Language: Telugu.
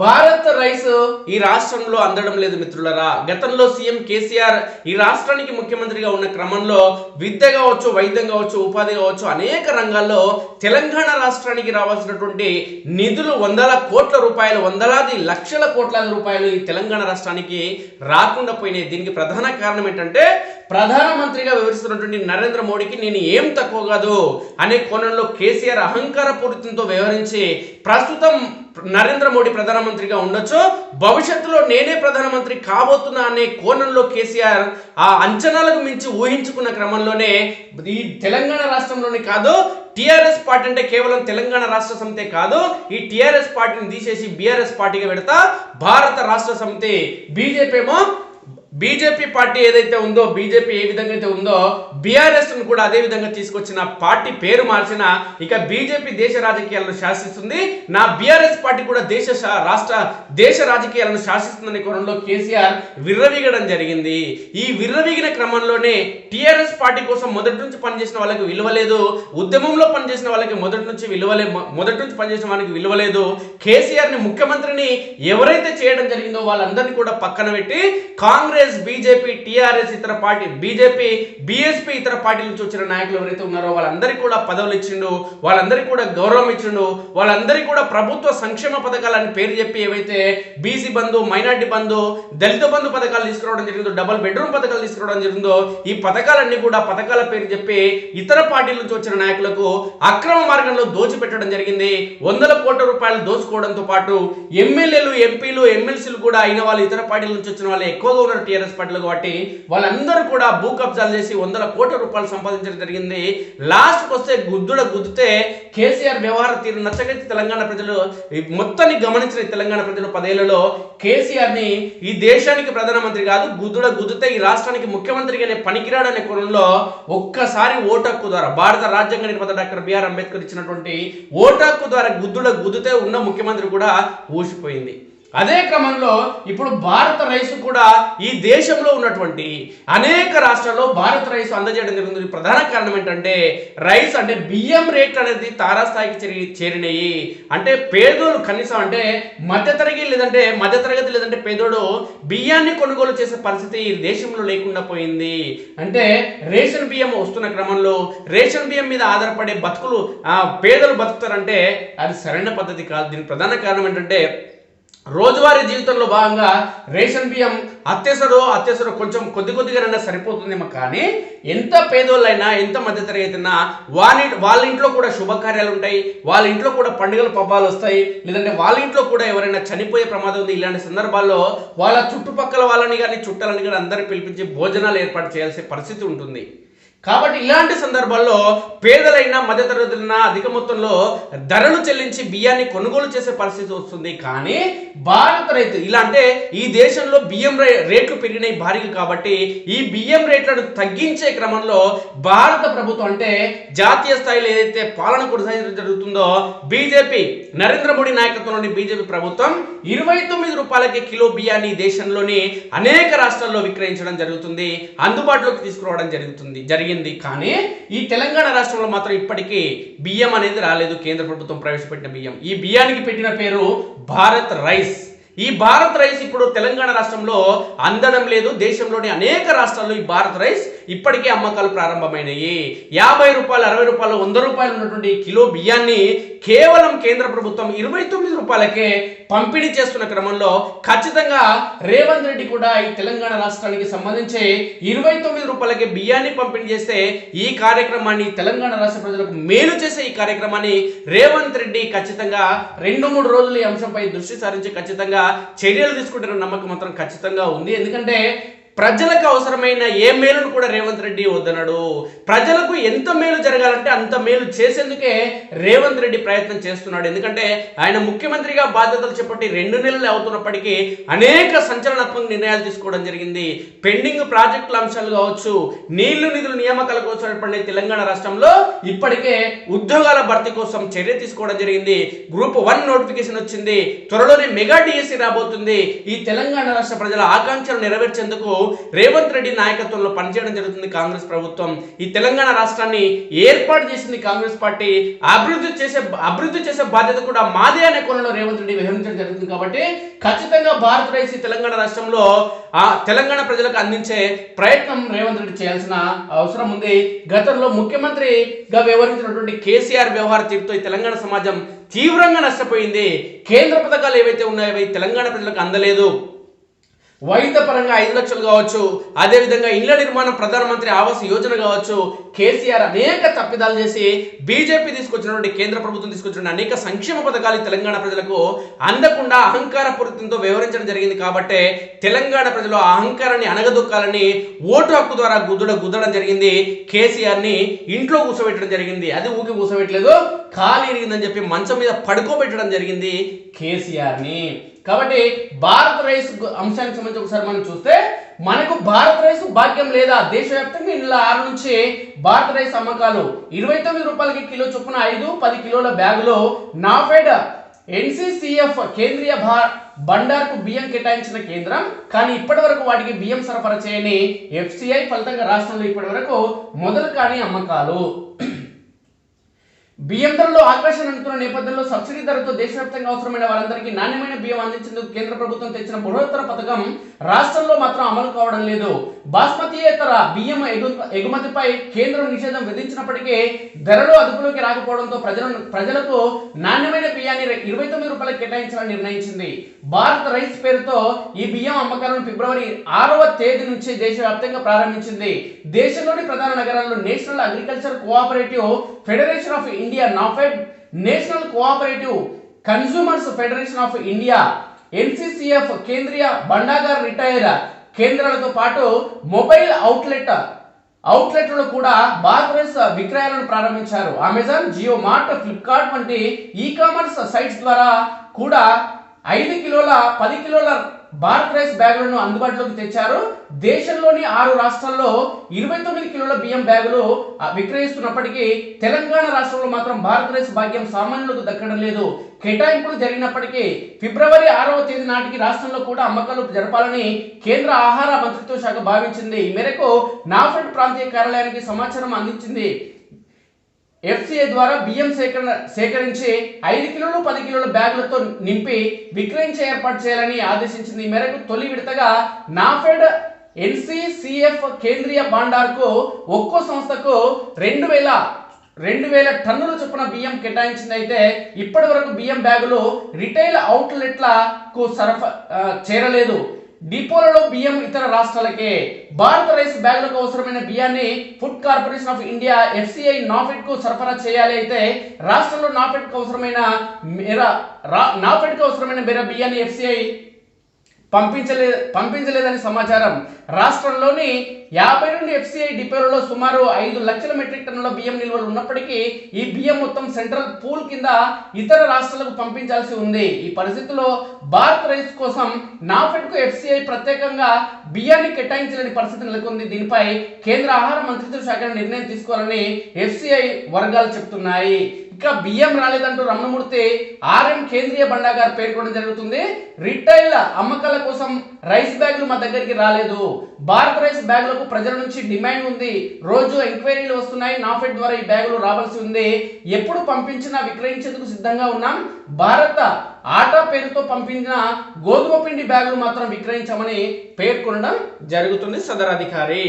భారత్ రైస్ ఈ రాష్ట్రంలో అందడం లేదు మిత్రులరా. గతంలో సీఎం కేసీఆర్ ఈ రాష్ట్రానికి ముఖ్యమంత్రిగా ఉన్న క్రమంలో విద్య కావచ్చు వైద్యం కావచ్చు ఉపాధి కావచ్చు అనేక రంగాల్లో తెలంగాణ రాష్ట్రానికి రావాల్సినటువంటి నిధులు వందల కోట్ల రూపాయలు వందలాది లక్షల కోట్ల రూపాయలు ఈ తెలంగాణ రాష్ట్రానికి రాకుండా పోయినాయి. దీనికి ప్రధాన కారణం ఏంటంటే ప్రధానమంత్రిగా వివరిస్తున్నటువంటి నరేంద్ర మోడీకి నేను ఏం తక్కువ కాదు అనే కోణంలో కేసీఆర్ అహంకార పూరితంతో వ్యవహరించి ప్రస్తుతం నరేంద్ర మోడీ ప్రధానమంత్రిగా ఉండొచ్చు. భవిష్యత్తులో నేనే ప్రధానమంత్రి కాబోతున్నా అనే కోణంలో కేసీఆర్ ఆ అంచనాలకు మించి ఊహించుకున్న క్రమంలోనే ఈ తెలంగాణ రాష్ట్రంలోనే కాదు టీఆర్ఎస్ పార్టీ అంటే కేవలం తెలంగాణ రాష్ట్ర సమితే కాదు ఈ టీఆర్ఎస్ పార్టీని తీసేసి బీఆర్ఎస్ పార్టీగా పెడతా భారత రాష్ట్ర సమితి బీజేపీ ఏమో బీజేపీ పార్టీ ఏదైతే ఉందో బీజేపీ ఏ విధంగా అయితే ఉందో బీఆర్ఎస్ను కూడా అదే విధంగా తీసుకొచ్చిన పార్టీ పేరు మార్చిన ఇక బీజేపీ దేశ రాజకీయాలను శాసిస్తుంది. నా బీఆర్ఎస్ పార్టీ కూడా దేశ రాష్ట్ర దేశ రాజకీయాలను శాసిస్తుందనే కోణంలో కేసీఆర్ విర్రవీగడం జరిగింది. ఈ విర్రవీగిన క్రమంలోనే టిఆర్ఎస్ పార్టీ కోసం మొదటి నుంచి పనిచేసిన వాళ్ళకి విలువ లేదు. ఉద్యమంలో పనిచేసిన వాళ్ళకి మొదటి నుంచి విలువలే మొదటి నుంచి పనిచేసిన వాళ్ళకి విలువ లేదు. కేసీఆర్ని ముఖ్యమంత్రిని ఎవరైతే చేయడం జరిగిందో వాళ్ళందరినీ కూడా పక్కన పెట్టి కాంగ్రెస్ బీజేపీ టీఆర్ఎస్ ఇతర పార్టీ బీజేపీ బీఎస్పీ ఇతర పార్టీ నుంచి వచ్చిన నాయకులు ఎవరైతే ఉన్నారో వాళ్ళందరికీ కూడా పదవులు ఇచ్చిండు వాళ్ళందరికీ కూడా గౌరవం ఇచ్చిండు వాళ్ళందరికీ కూడా ప్రభుత్వ సంక్షేమ పథకాలని పేరు చెప్పి ఏవైతే బీసీ బంధు మైనార్టీ బంధు దళిత బంధు పథకాలు తీసుకురావడం జరిగిందో డబల్ బెడ్రూమ్ పథకాలు తీసుకురావడం జరిగిందో ఈ పథకాలన్నీ కూడా పథకాల పేరు చెప్పి ఇతర పార్టీల నుంచి వచ్చిన నాయకులకు అక్రమ మార్గంలో దోచిపెట్టడం జరిగింది. వందల కోట్ల రూపాయలు దోచుకోవడంతో పాటు ఎమ్మెల్యేలు ఎంపీలు ఎమ్మెల్సీలు కూడా అయిన వాళ్ళు ఇతర పార్టీల నుంచి వచ్చిన వాళ్ళు ఎక్కువగా ఉన్నారు. టీఆర్ఎస్ పార్టీలు కాబట్టి వాళ్ళందరూ కూడా భూ కబ్జాలు చేసి వందల కోట్ల రూపాయలు సంపాదించడం జరిగింది. లాస్ట్కి వస్తే గుద్దుడ గుద్దితే కేసీఆర్ వ్యవహార తీరు నచ్చగైతే తెలంగాణ ప్రజలు మొత్తాన్ని గమనించిన తెలంగాణ ప్రజలు పదేళ్ళలో కేసీఆర్ని ఈ దేశానికి ప్రధానమంత్రి కాదు గుద్దుడ గుద్దితే ఈ రాష్ట్రానికి ముఖ్యమంత్రిగానే పనికిరాడనే కోణంలో ఒక్కసారి ఓటక్కు ద్వారా భారత రాజ్యాంగ నిర్మాత డాక్టర్ బిఆర్ అంబేద్కర్ ఇచ్చినటువంటి ఓటక్కు ద్వారా గుద్దుడ గుద్దితే ఉన్న ముఖ్యమంత్రి కూడా ఊసిపోయింది. అదే క్రమంలో ఇప్పుడు భారత రైసు కూడా ఈ దేశంలో ఉన్నటువంటి అనేక రాష్ట్రాల్లో భారత రైసు అందజేయడం జరుగుతుంది ప్రధాన కారణం ఏంటంటే రైస్ అంటే బియ్యం రేట్లు అనేది తారాస్థాయికి చేరి చేరినాయి. అంటే పేదోడు కనీసం అంటే మధ్యతరగతి లేదంటే మధ్యతరగతి లేదంటే పేదోడు బియ్యాన్ని కొనుగోలు చేసే పరిస్థితి ఈ దేశంలో లేకుండా పోయింది. అంటే రేషన్ బియ్యం వస్తున్న క్రమంలో రేషన్ బియ్యం మీద ఆధారపడే బతుకులు పేదలు బతుకుతారంటే అది సరైన పద్ధతి కాదు. దీని ప్రధాన కారణం ఏంటంటే రోజువారీ జీవితంలో భాగంగా రేషన్ బియ్యం అత్యసరో అత్యసరో కొంచెం కొద్ది కొద్దిగానైనా సరిపోతుందేమో కానీ ఎంత పేదోళ్ళైనా ఎంత మధ్యతరగతినా వాళ్ళ వాళ్ళ ఇంట్లో కూడా శుభకార్యాలు ఉంటాయి వాళ్ళ ఇంట్లో కూడా పండుగల పబ్బాలు వస్తాయి లేదంటే వాళ్ళ ఇంట్లో కూడా ఎవరైనా చనిపోయే ప్రమాదం ఉంది ఇలాంటి సందర్భాల్లో వాళ్ళ చుట్టుపక్కల వాళ్ళని కానీ చుట్టాలని కానీ అందరిని పిలిపించి భోజనాలు ఏర్పాటు చేయాల్సిన పరిస్థితి ఉంటుంది. కాబట్టి ఇలాంటి సందర్భాల్లో పేదలైన మధ్యతరగతులైన అధిక మొత్తంలో ధరలు చెల్లించి బియ్యాన్ని కొనుగోలు చేసే పరిస్థితి వస్తుంది. కానీ భారత రైతు ఇలా అంటే ఈ దేశంలో బియ్యం రేట్లు పెరిగినాయి భారీగా కాబట్టి ఈ బియ్యం రేట్లను తగ్గించే క్రమంలో భారత ప్రభుత్వం అంటే జాతీయ స్థాయిలో ఏదైతే పాలన కొనసాగించడం జరుగుతుందో బీజేపీ నరేంద్ర మోడీ నాయకత్వంలోని బీజేపీ ప్రభుత్వం ఇరవై తొమ్మిది రూపాయలకి కిలో బియ్యాన్ని ఈ దేశంలోని అనేక రాష్ట్రాల్లో విక్రయించడం జరుగుతుంది అందుబాటులోకి తీసుకురావడం జరుగుతుంది జరిగింది. కానీ ఈ తెలంగాణ రాష్ట్రంలో మాత్రం ఇప్పటికీ బియ్యం అనేది రాలేదు. కేంద్ర ప్రభుత్వం ప్రవేశపెట్టిన బియ్యం. ఈ బియ్యానికి పెట్టిన పేరు భారత్ రైస్. ఈ భారత్ రైస్ ఇప్పుడు తెలంగాణ రాష్ట్రంలో అందడం లేదు. దేశంలోని అనేక రాష్ట్రాల్లో ఈ భారత్ రైస్ ఇప్పటికే అమ్మకాలు ప్రారంభమైనాయి. యాభై రూపాయలు అరవై రూపాయలు వంద రూపాయలు ఉన్నటువంటి కిలో బియ్యాన్ని కేవలం కేంద్ర ప్రభుత్వం ఇరవై తొమ్మిది రూపాయలకే పంపిణీ చేస్తున్న క్రమంలో ఖచ్చితంగా రేవంత్ రెడ్డి కూడా ఈ తెలంగాణ రాష్ట్రానికి సంబంధించి ఇరవై తొమ్మిది రూపాయలకి బియ్యాన్ని పంపిణీ చేస్తే ఈ కార్యక్రమాన్ని తెలంగాణ రాష్ట్ర ప్రజలకు మేలు చేసే ఈ కార్యక్రమాన్ని రేవంత్ రెడ్డి ఖచ్చితంగా రెండు మూడు రోజులు ఈ అంశంపై దృష్టి సారించి ఖచ్చితంగా చర్యలు తీసుకుంటున్న నమ్మకం మాత్రం ఖచ్చితంగా ఉంది. ఎందుకంటే ప్రజలకు అవసరమైన ఏ మేలును కూడా రేవంత్ రెడ్డి వద్దనడు. ప్రజలకు ఎంత మేలు జరగాలంటే అంత మేలు చేసేందుకే రేవంత్ రెడ్డి ప్రయత్నం చేస్తున్నాడు. ఎందుకంటే ఆయన ముఖ్యమంత్రిగా బాధ్యతలు చేపట్టి రెండు నెలలు అవుతున్నప్పటికీ అనేక సంచలనాత్మక నిర్ణయాలు తీసుకోవడం జరిగింది. పెండింగ్ ప్రాజెక్టుల అంశాలు కావచ్చు నీళ్ళు నిధుల నియామకాల కోసం తెలంగాణ రాష్ట్రంలో ఇప్పటికే ఉద్యోగాల భర్తీ కోసం చర్య తీసుకోవడం జరిగింది. గ్రూప్ వన్ నోటిఫికేషన్ వచ్చింది. త్వరలోనే మెగా డిఎస్సి రాబోతుంది. ఈ తెలంగాణ రాష్ట్ర ప్రజల ఆకాంక్షలు నెరవేర్చేందుకు రేవంత్ రెడ్డి నాయకత్వంలో పనిచేయడం జరుగుతుంది కాంగ్రెస్ ప్రభుత్వం. ఈ తెలంగాణ రాష్ట్రాన్ని ఏర్పాటు చేసింది కాంగ్రెస్ పార్టీ. అభివృద్ధి చేసే అభివృద్ధి చేసే బాధ్యత కూడా మాదే అనే కోణంలో రేవంత్ రెడ్డి వ్యవహరించడం జరుగుతుంది కాబట్టి ఖచ్చితంగా భారత రైస్ తెలంగాణ రాష్ట్రంలో ఆ తెలంగాణ ప్రజలకు అందించే ప్రయత్నం రేవంత్ రెడ్డి చేయాల్సిన అవసరం ఉంది. గతంలో ముఖ్యమంత్రిగా వ్యవహరించినటువంటి కేసీఆర్ వ్యవహార తీరుతో ఈ తెలంగాణ సమాజం తీవ్రంగా నష్టపోయింది. కేంద్ర పథకాలు ఏవైతే ఉన్నాయో అవి తెలంగాణ ప్రజలకు అందలేదు. వైద్య పరంగా ఐదు లక్షలు కావచ్చు అదేవిధంగా ఇళ్ళ నిర్మాణం ప్రధానమంత్రి ఆవాస్ యోజన కావచ్చు కేసీఆర్ అనేక తప్పిదాలు చేసి బీజేపీ తీసుకొచ్చినటువంటి కేంద్ర ప్రభుత్వం తీసుకొచ్చిన అనేక సంక్షేమ పథకాలు తెలంగాణ ప్రజలకు అందకుండా అహంకార పూరితంతో వివరించడం జరిగింది కాబట్టి తెలంగాణ ప్రజలు ఆ అహంకారాన్ని అణగదొక్కాలని ఓటు హక్కు ద్వారా గుద్దడ గుద్దడం జరిగింది. కేసీఆర్ని ఇంట్లో కూర్చోబెట్టడం జరిగింది. అది ఊకి కూర్చోబెట్టలేదు. ఖాళీ ఇరిగిందని చెప్పి మంచం మీద పడుకోబెట్టడం జరిగింది కేసీఆర్ని. కాబట్టి భారత్ రైస్ అంశానికి సంబంధించి ఒకసారి మనం చూస్తే మనకు భారత్ రైస్ భాగ్యం లేదా? దేశవ్యాప్తంగా ఇళ్ళ ఆరు నుంచి భారత్ రైస్ అమ్మకాలు ఇరవై తొమ్మిది రూపాయలకి కిలో చొప్పున ఐదు పది కిలోల బ్యాగులో నాఫెడ్ ఎన్సిసిఎఫ్ కేంద్రీయ భా బండార్కు బియ్యం కేటాయించిన కేంద్రం. కానీ ఇప్పటి వరకు వాటికి బియ్యం సరఫరా చేయని ఎఫ్సిఐ ఫలితంగా రాష్ట్రంలో ఇప్పటి వరకు మొదలు కాని అమ్మకాలు. బియ్యం ధరలో ఆకాశం అంటున్న నేపథ్యంలో సబ్సిడీ ధరతో దేశవ్యాప్తంగా అవసరమైన వారందరికీ నాణ్యమైన బియ్యం అందించేందుకు కేంద్ర ప్రభుత్వం తెచ్చిన బృహత్తర పథకం రాష్ట్రంలో మాత్రం అమలు కావడం లేదు. బాస్మతీయేతర బియ్యం ఎగు- ఎగుమతిపై కేంద్రం నిషేధం విధించినప్పటికీ ధరలు అదుపులోకి రాకపోవడంతో ప్రజలను ప్రజలకు నాణ్యమైన బియ్యాన్ని ఇరవై తొమ్మిది రూపాయలకు కేటాయించాలని నిర్ణయించింది. భారత్ రైస్ పేరుతో ఈ బియ్యం అమ్మకాలను ఫిబ్రవరి ఆరవ తేదీ నుంచి దేశవ్యాప్తంగా ప్రారంభించింది. దేశంలోని ప్రధాన నగరాల్లో national agriculture cooperative federation of India NAFED national cooperative consumers federation of India NCCF Kendriya Bhandar retail కేంద్రాలతో పాటు మొబైల్ అవుట్లెట్ అవుట్లెట్లలో కూడా భారతదేశ విక్రయాలను ప్రారంభించారు అమెజాన్ జియో మార్ట్ ఫ్లిప్కార్ట్ వంటి ఈ కామర్స్ సైట్స్ ద్వారా కూడా ఐదు కిలోల పది కిలోల భారత్ రైస్ బ్యాగులను అందుబాటులోకి తెచ్చారు. దేశంలోని ఆరు రాష్ట్రాల్లో ఇరవై తొమ్మిది కిలోల బియ్యం బ్యాగులు విక్రయిస్తున్నప్పటికీ తెలంగాణ రాష్ట్రంలో మాత్రం భారత్ రైస్ భాగ్యం సామాన్యులకు దక్కడం లేదు. కేటాయింపులు జరిగినప్పటికీ ఫిబ్రవరి ఆరవ తేదీ నాటికి రాష్ట్రంలో కూడా అమ్మకాలు జరపాలని కేంద్ర ఆహార మంత్రిత్వ శాఖ భావించింది. ఈ మేరకు నాఫెడ్ ప్రాంతీయ కార్యాలయానికి సమాచారం అందించింది. ఎఫ్సిఐ ద్వారా బియ్యం సేకరణ సేకరించి ఐదు కిలోలు పది కిలోల బ్యాగులతో నింపి విక్రయించే ఏర్పాటు చేయాలని ఆదేశించింది. ఈ మేరకు తొలి విడతగా నాఫెడ్ ఎన్సీసీఎఫ్ కేంద్రీయ బాండార్కు ఒక్కో సంస్థకు రెండు వేల రెండు వేల టన్నుల చొప్పున బియ్యం కేటాయించింది. అయితే ఇప్పటి వరకు బియ్యం బ్యాగులు రిటైల్ అవుట్లెట్లకు సరఫ చేరలేదు. డిపోలలో బియ్యం ఇతర రాష్ట్రాలకే. భారత రైస్ బ్యాగులకు అవసరమైన బియ్యాన్ని food corporation of India FCI నాఫెడ్కు సరఫరా చేయాలి అయితే రాష్ట్రంలో నాఫెడ్కు అవసరమైన మేర నాఫెడ్కు అవసరమైన మేర బియ్యాన్ని ఎఫ్సిఐ పంపించలే పంపించలేదని సమాచారం. రాష్ట్రంలోని యాభై నుండి ఎఫ్సిఐ డిపోలలో సుమారు ఐదు లక్షల మెట్రిక్ టన్నుల బియ్యం నిల్వలు ఉన్నప్పటికీ ఈ బియ్యం మొత్తం సెంట్రల్ పూల్ కింద ఇతర రాష్ట్రాలకు పంపించాల్సి ఉంది. ఈ పరిస్థితుల్లో భారత్ రైస్ కోసం నాఫెడ్కు ఎఫ్సిఐ ప్రత్యేకంగా బియ్యాన్ని కేటాయించలేని పరిస్థితి నెలకొంది. దీనిపై కేంద్ర ఆహార మంత్రిత్వ శాఖ నిర్ణయం తీసుకోవాలని ఎఫ్సిఐ వర్గాలు చెప్తున్నాయి. ఇంకా బియ్యం రాలేదంటూ రమణమూర్తి ఆర్ఎం కేంద్రీయ బండాగారు పేర్కొనడం జరుగుతుంది. రిటైల్ అమ్మకాల కోసం రైస్ బ్యాగులు మా దగ్గరికి రాలేదు. భారత్ రైస్ బ్యాగులకు ప్రజల నుంచి డిమాండ్ ఉంది. రోజు ఎంక్వైరీలు వస్తున్నాయి. నాఫెడ్ ద్వారా ఈ బ్యాగులు రావాల్సి ఉంది. ఎప్పుడు పంపించినా విక్రయించేందుకు సిద్ధంగా ఉన్నాం. భారత ఆటా పేరుతో పంపించిన గోధుమ పిండి బ్యాగులు మాత్రం విక్రయించమని పేర్కొనడం జరుగుతుంది సదర్ అధికారి